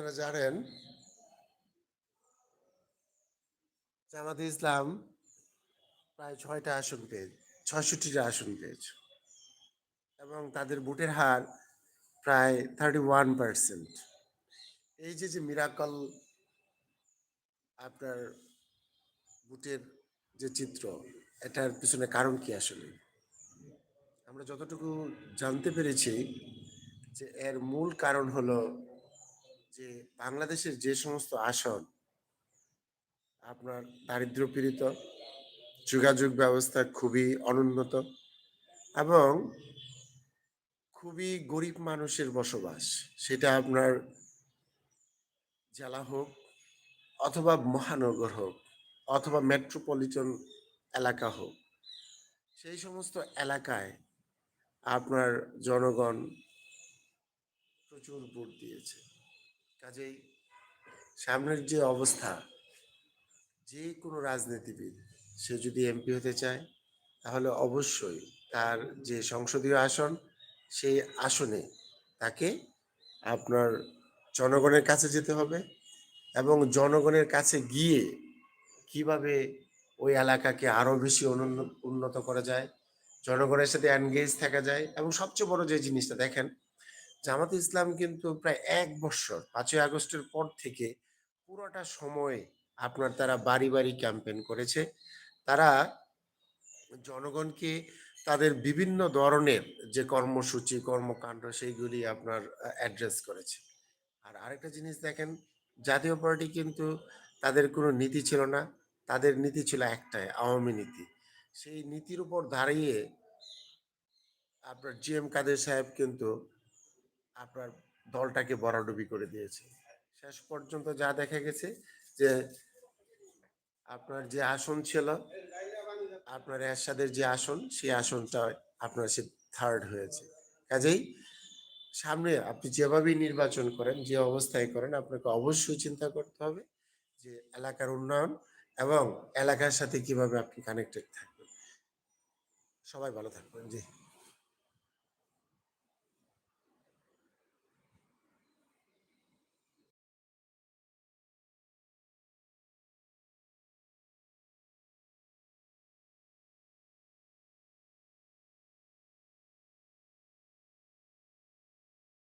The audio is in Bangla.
আপনারা জানেন, জামাতে ইসলাম প্রায় ছয়টা আসন পেয়েছে, ছয়ষট্টিটা আসন পেয়েছে এবং তাদের ভোটের হার প্রায় থার্টি ওয়ান পার্সেন্ট এই যে যে মিরাকল আপনার ভোটের যে চিত্র, এটার পিছনে কারণ কি আসলে? আমরা যতটুকু জানতে পেরেছি যে এর মূল কারণ হলো যে বাংলাদেশের যে সমস্ত আসন, আপনার দারিদ্র পীড়িত, যোগাযোগ ব্যবস্থা খুবই অনুন্নত এবং খুবই গরিব মানুষের বসবাস, সেটা আপনার জেলা হোক অথবা মহানগর হোক অথবা মেট্রোপলিটন এলাকা হোক, সেই সমস্ত এলাকায় আপনার জনগণ প্রচুর ভোট দিয়েছে। কাজেই সামনের যে অবস্থা, যে কোনো রাজনীতিবিদ, সে যদি এমপি হতে চায়, তাহলে অবশ্যই তার যে সংসদীয় আসন, সেই আসনে তাকে আপনার জনগণের কাছে যেতে হবে এবং জনগণের কাছে গিয়ে কীভাবে ওই এলাকাকে আরও বেশি উন্নত করা যায়, জনগণের সাথে এনগেজ থাকা যায় এবং সবচেয়ে বড় যে জিনিসটা দেখেন জামাত ইসলাম কিন্তু প্রায় এক বছর, পাঁচই আগস্টের পর থেকে পুরোটা সময় আপনার তারা বাড়ি বাড়ি ক্যাম্পেইন করেছে। তারা জনগণকে তাদের বিভিন্ন ধরনের যে কর্মসূচি, কর্মকাণ্ড সেইগুলি আপনার অ্যাড্রেস করেছে। আর আরেকটা জিনিস দেখেন, জাতীয় পার্টি কিন্তু তাদের কোনো নীতি ছিল না। তাদের নীতি ছিল একটাই, আওয়ামী নীতি। সেই নীতির উপর দাঁড়িয়ে আপনার জি এম কাদের সাহেব কিন্তু আপনার দলটাকে বরাডুবি করে দিয়েছে। শেষ পর্যন্ত যা দেখা গেছে যে আপনার যে আসন ছিল, আপনার এরশাদের যে আসন, সেই আসনটা আপনার সে থার্ড হয়েছে। কাজেই সামনে আপনি যেভাবেই নির্বাচন করেন, যে অবস্থায় করেন, আপনাকে অবশ্যই চিন্তা করতে হবে যে এলাকার উন্নয়ন এবং এলাকার সাথে কীভাবে আপনি কানেক্টেড থাকবেন। সবাই ভালো থাকবেন। জি।